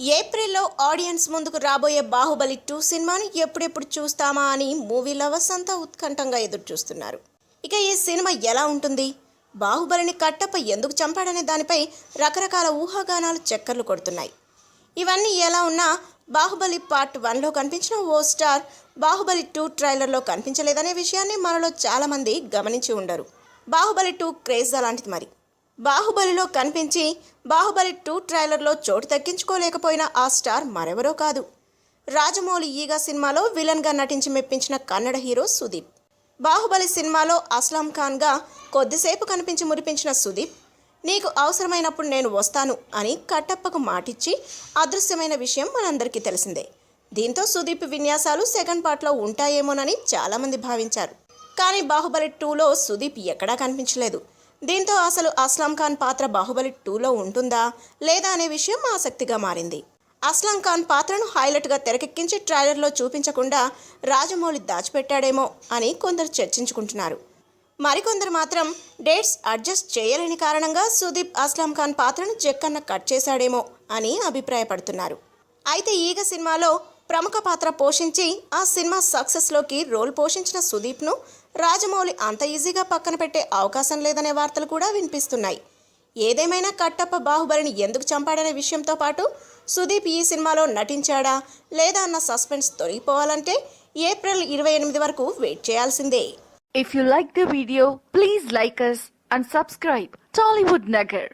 ఏప్రిల్లో ఆడియన్స్ ముందుకు రాబోయే బాహుబలి టూ సినిమాని ఎప్పుడెప్పుడు చూస్తామా అని మూవీ లవర్స్ అంతా ఉత్కంఠంగా ఎదురు చూస్తున్నారు ఇక ఈ సినిమా ఎలా ఉంటుంది? బాహుబలిని కట్టప్ప ఎందుకు చంపాడనే దానిపై రకరకాల ఊహాగానాలు చక్కర్లు కొడుతున్నాయి. ఇవన్నీ ఎలా ఉన్నా బాహుబలి పార్ట్ వన్లో కనిపించిన ఓ స్టార్ బాహుబలి టూ ట్రైలర్లో కనిపించలేదనే విషయాన్ని మనలో చాలామంది గమనించి ఉండరు. బాహుబలి టూ క్రేజ్ అలాంటిది మరి. బాహుబలిలో కనిపించి బాహుబలి టూ ట్రైలర్లో చోటు దక్కించుకోలేకపోయిన ఆ స్టార్ మరెవరో కాదు. రాజమౌళి ఈగ సినిమాలో విలన్గా నటించి మెప్పించిన కన్నడ హీరో సుదీప్. బాహుబలి సినిమాలో అస్లాం ఖాన్గా కొద్దిసేపు కనిపించి మురిపించిన సుదీప్ నీకు అవసరమైనప్పుడు నేను వస్తాను అని కట్టప్పకు మాటిచ్చి అదృశ్యమైన విషయం మనందరికీ తెలిసిందే. దీంతో సుదీప్ విన్యాసాలు సెకండ్ పార్ట్లో ఉంటాయేమోనని చాలామంది భావించారు. కానీ బాహుబలి టూలో సుదీప్ ఎక్కడా కనిపించలేదు. దీంతో అసలు అస్లాం ఖాన్ పాత్ర బాహుబలి టూలో ఉంటుందా లేదా అనే విషయం ఆసక్తిగా మారింది. అస్లాం ఖాన్ పాత్రను హైలైట్గా తెరకెక్కించి ట్రైలర్లో చూపించకుండా రాజమౌళి దాచిపెట్టాడేమో అని కొందరు చర్చించుకుంటున్నారు. మరికొందరు మాత్రం డేట్స్ అడ్జస్ట్ చేయలేని కారణంగా సుదీప్ అస్లాం ఖాన్ పాత్రను జక్కన్న కట్ చేశాడేమో అని అభిప్రాయపడుతున్నారు. అయితే ఈగ సినిమాలో ప్రముఖ పాత్ర పోషించి ఆ సినిమా సక్సెస్లోకి రోల్ పోషించిన సుదీప్ను రాజమౌళి అంత ఈజీగా పక్కన పెట్టే అవకాశం లేదనే వార్తలు కూడా వినిపిస్తున్నాయి. ఏదేమైనా కట్టప్ప బాహుబలిని ఎందుకు చంపాడనే విషయంతో పాటు సుదీప్ ఈ సినిమాలో నటించాడా లేదా అన్న సస్పెన్స్ తొలగిపోవాలంటే ఏప్రిల్ ఇరవై ఎనిమిది వరకు వెయిట్ చేయాల్సిందే. If you like the video please like us and subscribe Tollywood Nagar